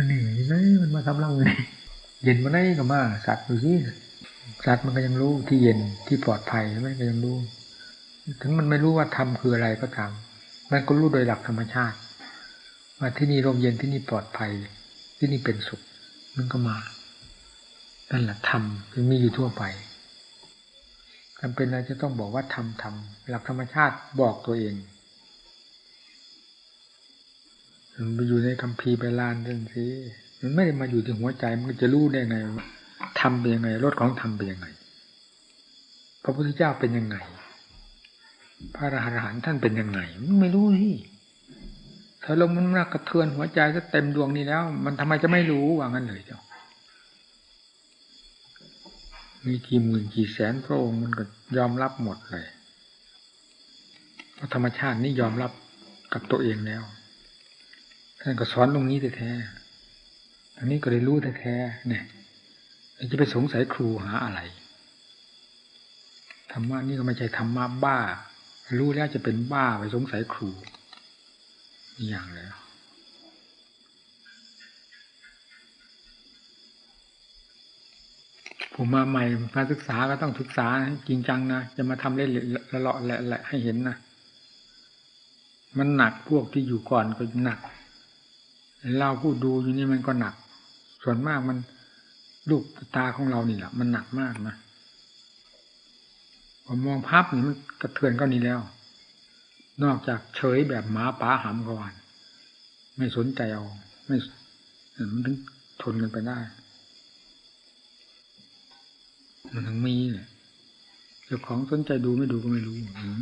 อันนี้นี่มันมาทำรังไงเย็นมาได้ก็มาสัตว์ดูสิสัตว์มันก็ยังรู้ที่เย็นที่ปลอดภัยมันก็ยังรู้ ถึงมันไม่รู้ว่าธรรมคืออะไรก็ตามมันก็รู้โดยหลักธรรมชาติว่าที่นี่ร่มเย็นที่นี่ปลอดภัย ที่นี่เป็นสุข มันก็มานั่นแหละธรรมคือมีอยู่ทั่วไปจำเป็นอะไรจะต้องบอกว่าธรรมธรรมหลักธรรมชาติบอกตัวเอง มันไปอยู่ในคัมภีร์ไปลานนั่นสิมันไม่ได้มาอยู่ที่หัวใจมันจะรู้ได้ไงทำเป็นยังไงรสของธรรมเป็นยังไง พระพุทธเจ้าเป็นยังไง พระอรหันต์ท่านเป็นยังไงมันไม่รู้นี่ถ้าลงมันมากระเทือนหัวใจก็เต็มดวงนี้แล้ว มันทำไมจะไม่รู้ว่างั้นเลยเจ้ามีกี่หมื่นกี่แสนพระองค์มันก็ยอมรับหมดเลยเพราะธรรมชาตินี่ยอมรับกับตัวเองแล้ว ท่านก็สอนตรงนี้แท้ๆอันนี้ก็ได้รู้แท้ๆเนี่ยจะไปสงสัยครูหาอะไรธรรมะนี่ก็ไม่ใช่ธรรมะบ้า รู้แล้วจะเป็นบ้าไปสงสัยครูอย่างแล้วผมมาใหม่มาศึกษาก็ต้องศึกษาจริงจังนะจะมาทำเล่นละเลาะแหละแหละให้เห็นนะมันหนักพวกที่อยู่ก่อนก็หนัก เราผู้ดูอยู่นี่มันก็หนัก ส่วนมากมันลูกตาของเรานี่แหละมันหนักมากนะผมมองภาพนี่มันกระเทือนก็นี้แล้ว นอกจากเฉยแบบหมาป่าหำกวานไม่สนใจเอาไม่มันถึงทนกันไปได้ มันถึงมีเนี่ยเจ้าของสนใจดูไม่ดูก็ไม่รู้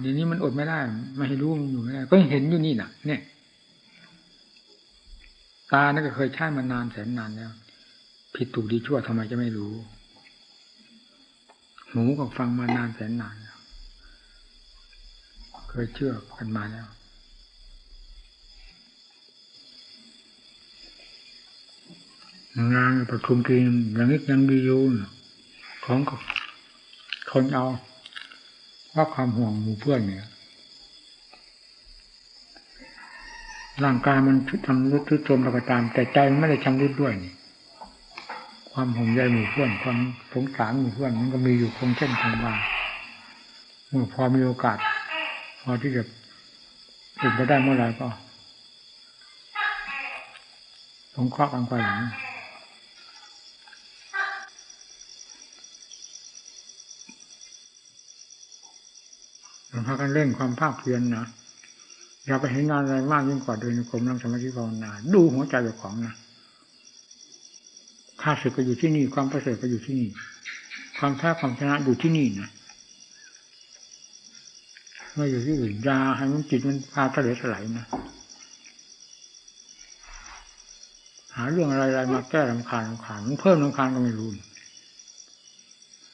เดี๋ยวนี้มันอดไม่ได้ ไม่ให้รู้มันอยู่ไม่ได้ ก็เห็นอยู่นี่น่ะเนี่ย ตานี่ก็เคยใช้มานานแสนนานแล้ว ผิดถูกดีชั่วทำไมจะไม่รู้ หูก็ฟังมานานแสนนานแล้ว เคยเชื่อกันมาแล้วงานประชุมทีมอย่างนี้ยังดีอยู่ของคนเอาเพราะความห่วงหมู่เพื่อนเนี่ย ร่างกายมันทำรุดทุดโทรมเราก็ตาม แต่ใจมันไม่ได้ชำรุดด้วยนี่ ความห่วงใยหมู่เพื่อนความสงสารหมู่เพื่อนมันก็มีอยู่คงเช่นคงวาเมื่อพอมีโอกาส พอที่จะเป็นไปได้เมื่อไหร่ก็สงเคราะห์กันไปอย่างนี้เราพากันเร่งความภาคเพียรนนะ อย่าไปเห็นงานอะไรมากยิ่งกว่าเดินกรมนั่งสมาธิภาวนา ดูหัวใจเจ้าของนะข้าศึกก็อยู่ที่นี่ ความประเสริฐก็อยู่ที่นี่ ความแพ้ความชนะอยู่ที่นี่นะไม่อยู่ที่อื่นยาให้มันจิตมันพาทะเลสลายนะหาเรื่องอะไรๆมาแก้ลำคาญลำคาญมันเพิ่มลำคาญก็ไม่รู้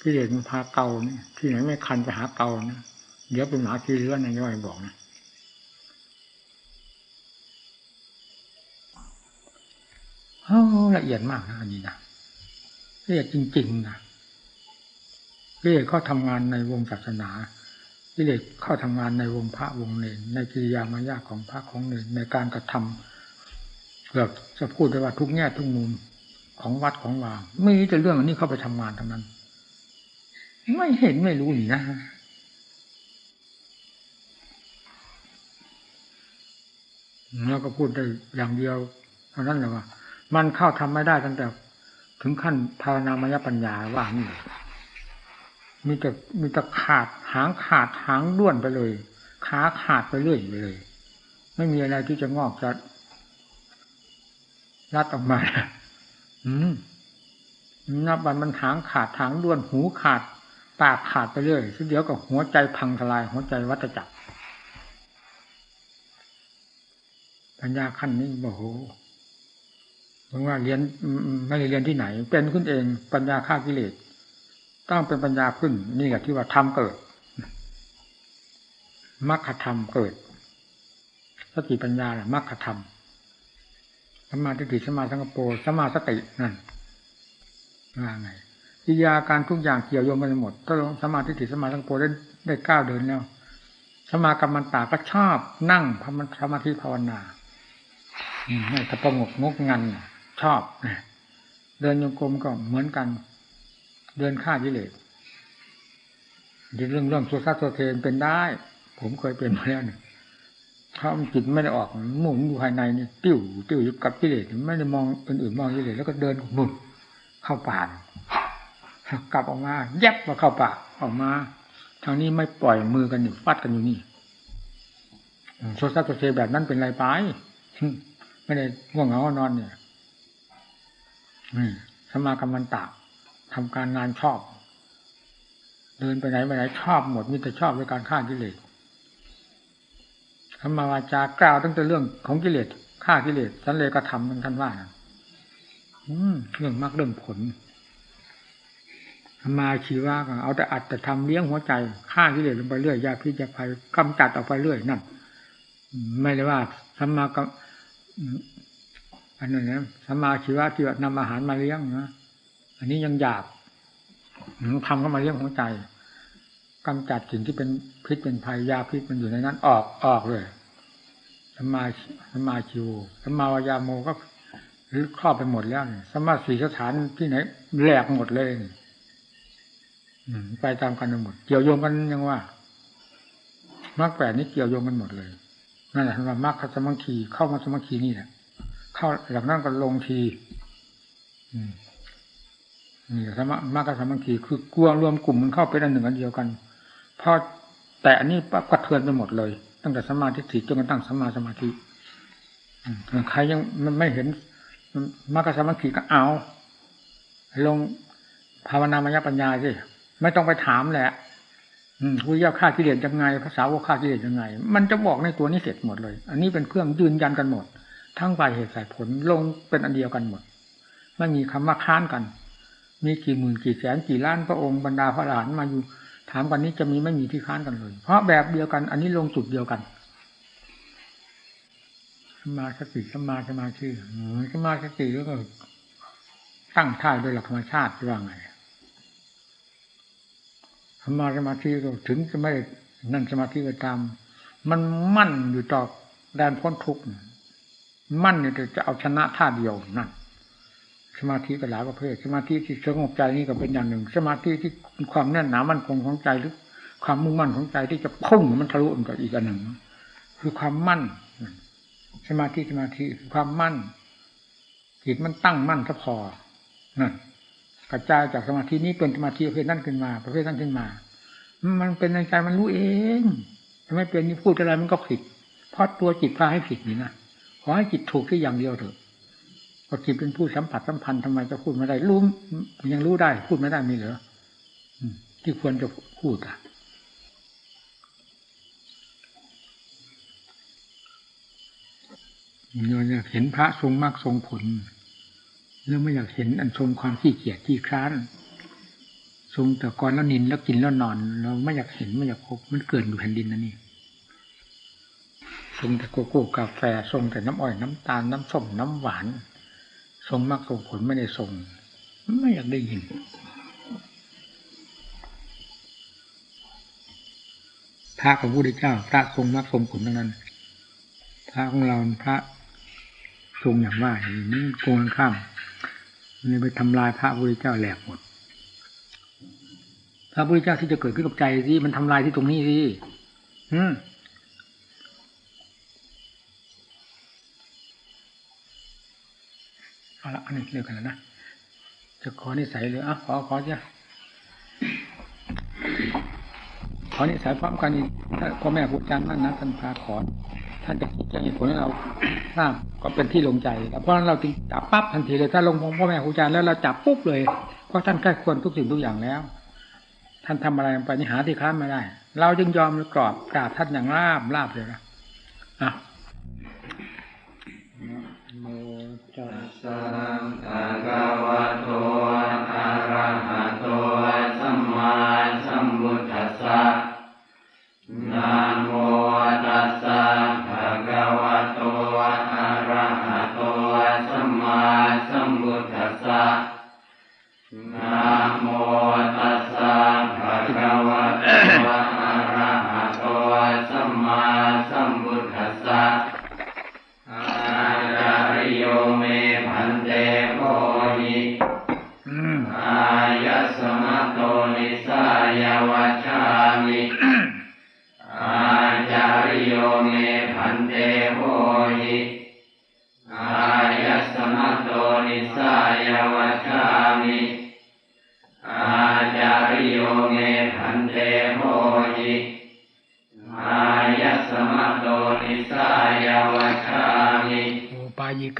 ที่เด็กมันพาเกาเนี่ยที่ไหนไม่คันไปหาเกานะเดี๋ยวเป็นหมาขี้เลื้อนนายย่อยบอกนะ ละเอียดมากนะอันนี้นะละเอียดจริงๆนะละเอียดเข้าทำงานในวงศาสนาละเอียดเข้าทำงานในวงพระวงเนรในกิริยามารยาของพระของเนรในการกระทำเกือบจะพูดได้ว่าทุกแง่ทุกมุมของวัดของวาไม่มีแต่เรื่องอันนี้เข้าไปทำงานทั้งนั้น ไม่เห็นไม่รู้นี่นะแล้วก็พูดได้อย่างเดียวเท่านั้นแหละว่า มันเข้าทำไม่ได้ตั้งแต่ ถึงขั้นภาวนามยปัญญาว่านี่มีแต่มีแต่ขาดหางขาดหางด้วนไปเลยขาขาดไปเรื่อยไปเลย ไม่มีอะไรที่จะงอกจะรัดออกมาอืมนับวันมันหางขาดหางด้วนหูขาดปากขาดไปเรื่อยเดียวกับหัวใจพังทลาย หัวใจวัฏจักรปัญญาขั้นนี้บอกโห เพราะว่าเรียนไม่ได้เรียนที่ไหน เป็นขึ้นเองปัญญาฆ่ากิเลสต้องเป็นปัญญาขึ้น นี่แหละที่ว่าธรรมเกิดมรรคธรรมเกิดสติปัญญาแหละมรรคธรรมสมาธิสมาสังกปรสมาสตินั่นว่าไงกิยาการทุกอย่างเกี่ยวโยงกันหมด ถ้าลงสมาธิสมาสังกปรได้ได้ก้าวเดินแล้วสมากรรมันตาก็ชอบนั่งสมาธิภาวนาไม่สะปงกงกงันช ชอบเดินโยกรมก็เหมือนกัน เดินฆ่ากิเลสเรื่องเรื่องโซซัสโซเทนเป็นได้ ผมเคยเป็นมาแล้วเนี่ยถ้ามันจิตไม่ได้ออกหมุนอยู่ภายในนี่ติ้วติ้วอยู่กับกิเลสไม่ได้มองอื่นๆมองกิเลสแล้วก็เดินหมุนเข้าป่ากลับออกมาแยบมาเข้าป่าออกมาทางนี้ไม่ปล่อยมือกันอยู่ฟัดกันอยู่นี่โซซัสโซเทแบบนั้นเป็นไรไปไม่ได้ง่วงเหงานอนเนี่ย สมากรรมันตาทำการงานชอบ เดินไปไหนไปไหนชอบหมดมีแต่ชอบในการฆ่ากิเลสธรรมวาจากล่าวตั้งแต่เรื่องของกิเลสฆ่ากิเลสสันเลกระทำทั้งท่านว่าเรื่องมากเรื่องผลธรรมาชีวะเอาแต่อัดแต่ทำเลี้ยงหัวใจฆ่ากิเลสลงไปเรื่อยยาพิษยาภัยกำจัดออกไปเรื่อยนั่นไม่ได้ว่าธรรมาก็ อันนั้นนะสมาชีวะที่ว่านำอาหารมาเลี้ยงนะอันนี้ยังหยาบทำเข้ามาเลี้ยงหัวใจกำจัดสิ่งที่เป็นพิษเป็นภัยยาพิษมันอยู่ในนั้น ออกออกเลยสมาสมาชิวสมาวายาโมก็หรือครอบไปหมดแล้วสมาสีสถานที่ไหนแหลกหมดเลยไปตามกันหมด เกี่ยวโยงกันยังว่ามรรคแปดนี้เกี่ยวโยงกันหมดเลยนั่นแหละว่ามรรคสมังคีเข้ามาสมังคีนี่แหละ เข้าหลังนั้นก็ลงทีนี่สมมากกสมังคีคือกลัวรวมกลุ่มมันเข้าเป็นอันหนึ่งอันเดียวกันพอแต่อันนี้ปั๊บกระเทือนไปหมดเลย ตั้งแต่สมาธิสีจนกระทั่งสมาสมาธิใครยังไม่เห็นมากกสมังคีก็เอา ลงภาวนามยปัญญาสิไม่ต้องไปถามแหละพุทธเจ้าฆ่ากิเลสยังไงภาษาวกฆ่ากิเลสยังไง มันจะบอกในตัวนี้เสร็จหมดเลย อันนี้เป็นเครื่องยืนยันกันหมด ทั้งฝ่ายเหตุฝ่ายผลลงเป็นอันเดียวกันหมดไม่มีคำว่าค้านกัน มีกี่หมื่นกี่แสนกี่ล้านพระองค์บรรดาพระหลานมาอยู่ ถามกันนี้จะมีไม่มีที่ค้านกันเลย เพราะแบบเดียวกัน อันนี้ลงจุดเดียวกันสมาสติสมาสมาชื่อสมาสติแล้วก็ตั้งท่าโดยหลักธรรมชาติว่าไงสมาสมาธิก็ถึงจะไม่นั่นสมาธิก็ตาม มันมั่นอยู่ต่อแดนพ้นทุกข์ มั่นเนี่ยจะเอาชนะท่าเดียวนั่นสมาธิก็หลายประเภท สมาธิที่สงบใจนี่ก็เป็นอย่างหนึ่ง สมาธิที่ความแน่นหนามั่นคงของใจหรือความมุ่งมั่นของใจที่จะพุ่งมันทะลุมันก็อีกอันหนึ่ง คือความมั่น สมาธิสมาธิคือความมั่นจิตมันตั้งมั่นซะพอนั่นกระจายจากสมาธินี้เป็นสมาธิประเภทนั้นขึ้นมา ประเภทนั้นขึ้นมา มันเป็นในใจมันรู้เองทำไมเป็นนี่พูดอะไรมันก็ผิดเพราะตัวจิตพาให้ผิดนี่นะ ขอให้จิตถูกที่อย่างเดียวเถอะพอจิตเป็นผู้สัมผัสสัมพันธ์ทำไมจะพูดไม่ได้รู้ยังรู้ได้ พูดไม่ได้มีเหรอที่ควรจะพูดอะเราอยากเห็นพระทรงมากทรงผลแล้วไม่อยากเห็นอันทรงความขี้เกียจที่คร้านทรงแต่ก่อนแล้วนินแล้วกินแล้วนอน เราไม่อยากเห็นไม่อยากพบมันเกิดอยู่แผ่นดินนั่นนี่ ทรงแต่กโก้กาแฟทรงแต่น้ำอ้อยน้ำตาลน้ำส้มน้ำหวานทรงมากทรงผลไม่ได้ทรงไม่อยากได้ยิน พระของพระพุทธเจ้า พระทรงมากทรงผลทั้งนั้น พระของเราพระทรงอย่างว่าอย่างนี้โกงข้ามนี่ไปทำลายพระพุทธเจ้าแหลกหมด พระพุทธเจ้าที่จะเกิดขึ้นกับใจสิมันทำลายที่ตรงนี้สิอืม เอาละอันนี้เร็วกันแล้วนะจะขอนิสัยเลยอะขอขอจ้ะขอนิสัยพร้อมกันนี่ถ้าพ่อแม่ครูอาจารย์นั่นนะท่านพาขอท่านจะจะเหตุผลให้เราทราบก็เป็นที่ลงใจเพราะนั้นเราจึงจับปั๊บทันทีเลยถ้าลงพงพ่อแม่ครูอาจารย์แล้วเราจับปุ๊บเลยเพราะท่านใกล้ควรทุกสิ่งทุกอย่างแล้ว ท่านทำอะไรไปนี่หาที่ค้านไม่ได้ เราจึงยอมกรอบกราบท่านอย่างราบราบเลยนะอะตัสสะ ภะคะ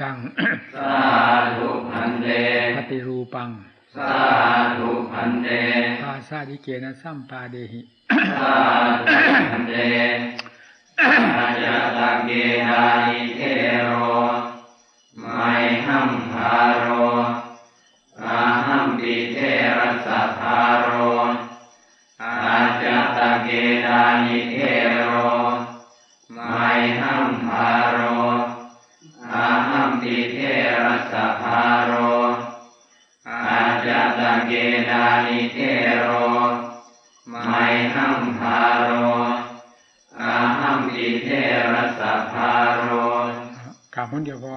กัง สาธุพันเต ปฏิรูปัง สาธุพันเต ภาซาดิเกนะสัมปาเดหิ สาธุพันเตอาจาตะเกดานิเทโร หัมพาโรอาหัมปิเทระสัทธาโรกล่าวคนเดียวพอ